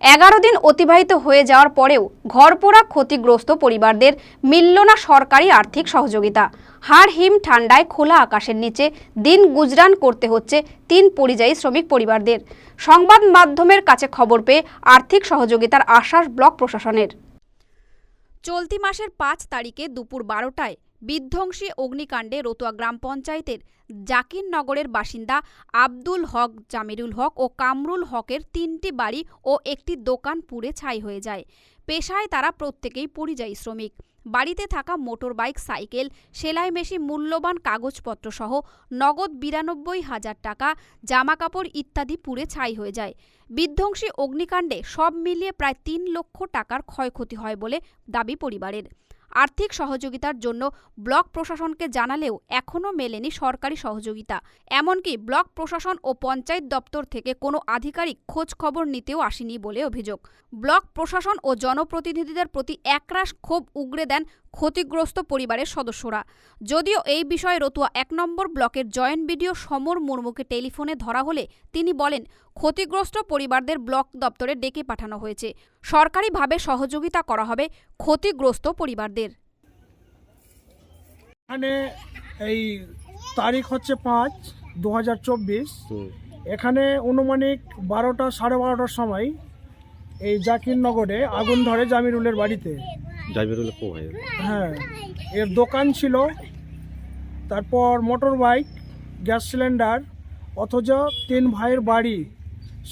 এগারো দিন অতিবাহিত হয়ে যাওয়ার পরেও ঘরপোড়া ক্ষতিগ্রস্ত পরিবারদের মিলল না সরকারি আর্থিক সহযোগিতা। হাড় হিম ঠান্ডায় খোলা আকাশের নিচে দিন গুজরান করতে হচ্ছে তিন পরিযায়ী শ্রমিক পরিবারদের। সংবাদ মাধ্যমের কাছে খবর পেয়ে আর্থিক সহযোগিতার আশ্বাস ব্লক প্রশাসনের। চলতি মাসের পাঁচ তারিখে দুপুর বারোটায় বিধ্বংসী অগ্নিকাণ্ডে রতুয়া গ্রাম পঞ্চায়েতের জাকিরনগরের বাসিন্দা আব্দুল হক, জামিরুল হক ও কামরুল হকের তিনটি বাড়ি ও একটি দোকান পুড়ে ছাই হয়ে যায়। পেশায় তারা প্রত্যেকেই পরিযায়ী শ্রমিক। বাড়িতে থাকা মোটর বাইক সাইকেল, সেলাই মেশিন, মূল্যবান কাগজপত্র সহ নগদ বিরানব্বই হাজার টাকা, জামাকাপড় ইত্যাদি পুড়ে ছাই হয়ে যায়। বিধ্বংসী অগ্নিকাণ্ডে সব মিলিয়ে প্রায় তিন লক্ষ টাকার ক্ষয়ক্ষতি হয় বলে দাবি পরিবারের। আর্থিক সহযোগিতার জন্য ব্লক প্রশাসনকে জানালেও এখনও মেলেনি সরকারি সহযোগিতা। এমনকি ব্লক প্রশাসন ও পঞ্চায়েত দপ্তর থেকে কোনো আধিকারিক খোঁজ খবর নিতেও আসেনি বলে অভিযোগ। ব্লক প্রশাসন ও জনপ্রতিনিধিদের প্রতি একরাশ ক্ষোভ উগরে দেন ক্ষতিগ্রস্ত পরিবারের সদস্যরা। যদিও এই বিষয়ে রতুয়া এক নম্বর ব্লকের জয়েন্ট বিডিও সমর মুর্মুকে টেলিফোনে ধরা হলে তিনি বলেন, ক্ষতিগ্রস্ত পরিবারদের ব্লক দপ্তরে ডেকে পাঠানো হয়েছে। সরকারিভাবে সহযোগিতা করা হবে ক্ষতিগ্রস্ত পরিবারদের। এখানে এই তারিখ হচ্ছে পাঁচ দু হাজার চব্বিশ এখানে অনুমানিক বারোটা সাড়ে বারোটার সময় এই জাকিরনগরে আগুন ধরে জামিরুলের বাড়িতে। জামিরুল হ্যাঁ এর দোকান ছিল। তারপর মোটর বাইক গ্যাস সিলিন্ডার অথচ তিন ভাইয়ের বাড়ি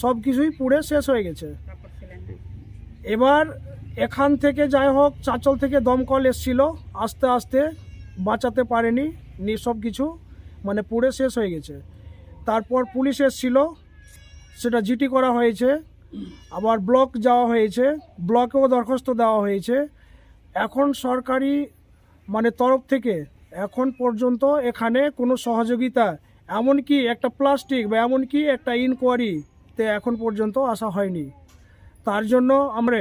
সব কিছুই পুড়ে শেষ হয়ে গেছে। এবার এখান থেকে যাই হোক চাঁচল থেকে দমকল এসছিল আস্তে আস্তে বাঁচাতে পারেনি, নি সব কিছু মানে পুড়ে শেষ হয়ে গেছে। তারপর পুলিশ এসছিল, সেটা জিটি করা হয়েছে, আবার ব্লক যাওয়া হয়েছে, ব্লকেও দরখাস্ত দেওয়া হয়েছে। এখন সরকারি মানে তরফ থেকে, এখন পর্যন্ত এখানে কোনো সহযোগিতা, এমনকি একটা প্লাস্টিক বা এমনকি একটা ইনকোয়ারিতে এখন পর্যন্ত আসা হয়নি। তার জন্য আমরা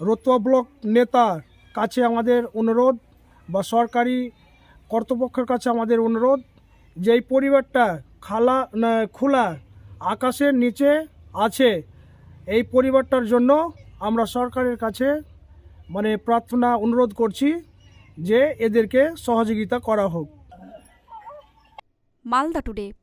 রতুয়া ব্লক নেতার কাছে আমাদের অনুরোধ বা সরকারি কর্তৃপক্ষের কাছে আমাদের অনুরোধ যে এই পরিবারটা খালা খোলা আকাশের নিচে আছে, এই পরিবারটার জন্য আমরা সরকারের কাছে মানে প্রার্থনা, অনুরোধ করছি যে এদেরকে সহযোগিতা করা হোক। মালদা টুডে